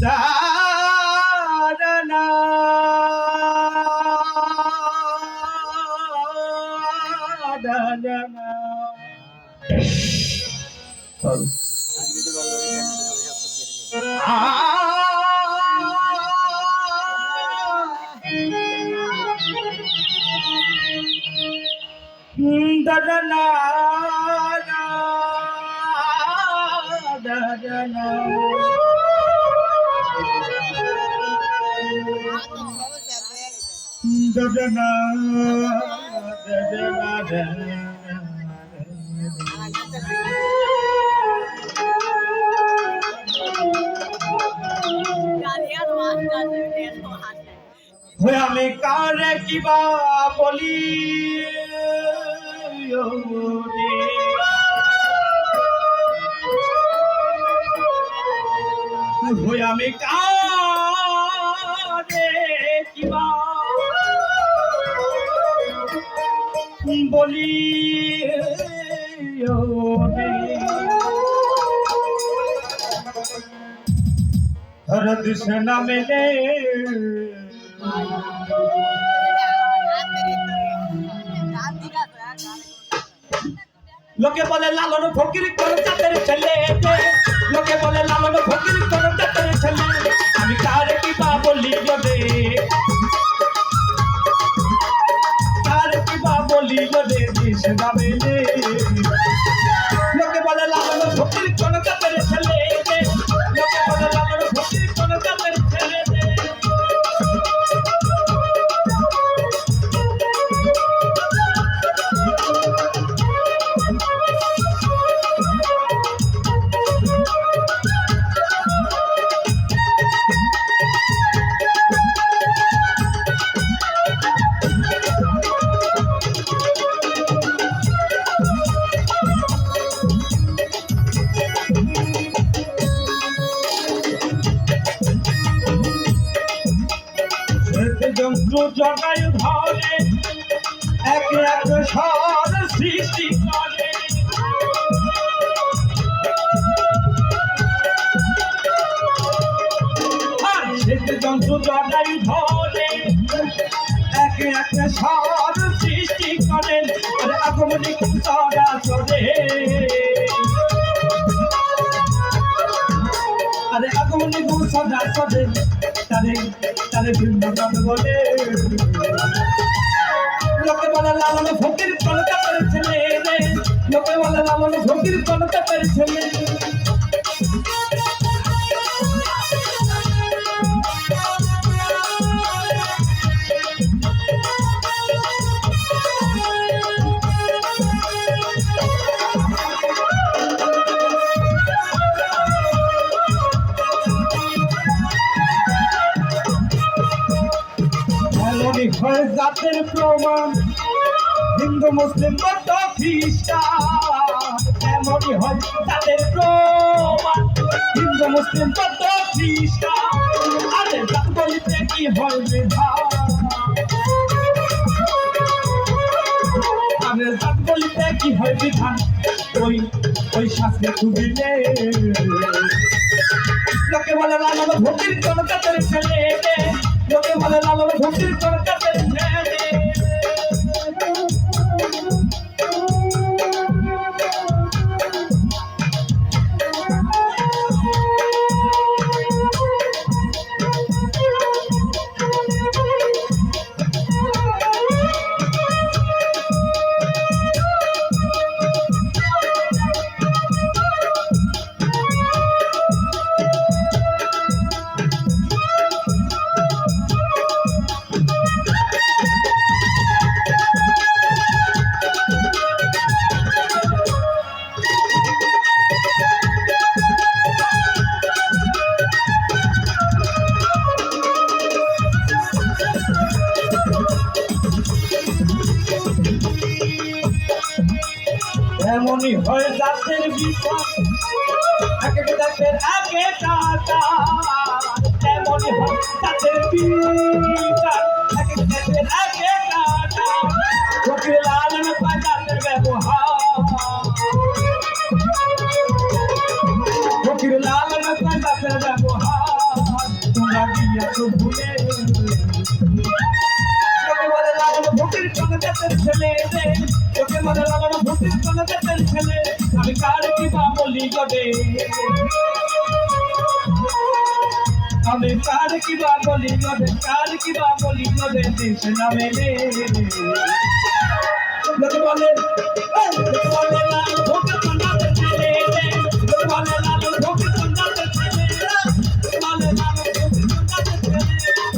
da da da চল। দাঁড়ানা দাঁড়ানা দাঁড়ানা দাঁড়ানা হয়ে আমি কারে কিবা বলি আমি কারে কিবা বলি। ধরত সেনা মেলে লোকে বলে লালন ফকির করে চাঁদের ছেলে লোকে বলে লালন ফকির করে চাঁদের ছেলে আমি কারে কি বা বলি রে? কারে কি বা বলি রে? দিস নামে যন্ত্র জগায় ধরে, এক এক স্বর সৃষ্টি করে। যন্ত্র জগায় ধরে, এক এক স্বর সৃষ্টি করেন আর আগমনী তারা চলে চলে তারে তারে ভিন্ন নাম বলে লোকে বলে লালন ফকির কলকাতার ছেলে লোকে বলে লালন ফকির কলকাতার ছেলে জাতের প্রমাণ। হিন্দু, মুসলিম, বৌদ্ধ, খ্রিস্টান, এমনই হয় জাতের প্রমাণ। হিন্দু, মুসলিম, বৌদ্ধ, খ্রিস্টান, আরে কি হয় বলিতে কি হয় বিধান? ওই ওই শাস্ত্রে খুবিলে লোকে বলে লালন ভক্তির কলকাতার ছেলে লোকে বলে লালন ভক্তির কলকাতার এমনই হয় জাতের বিচার এক এক জাতের এক আচার এমনই হয় জাতের বিচার এক এক জাতের এক আচার ফকির লালন পায় জাতের ব্যবহার। ফকির লালন পায় ব্যবহার তোমরা ছেলে নিকটে আমি কার কি বা বলি নদে কার কি বা বলি নদে দেশ নামে রে লোকে বলে বলে না ভোট কন্ডাতে ছেলে রে বলে না ভোট কন্ডাতে ছেলে রে বলে না ভোট কন্ডাতে ছেলে রে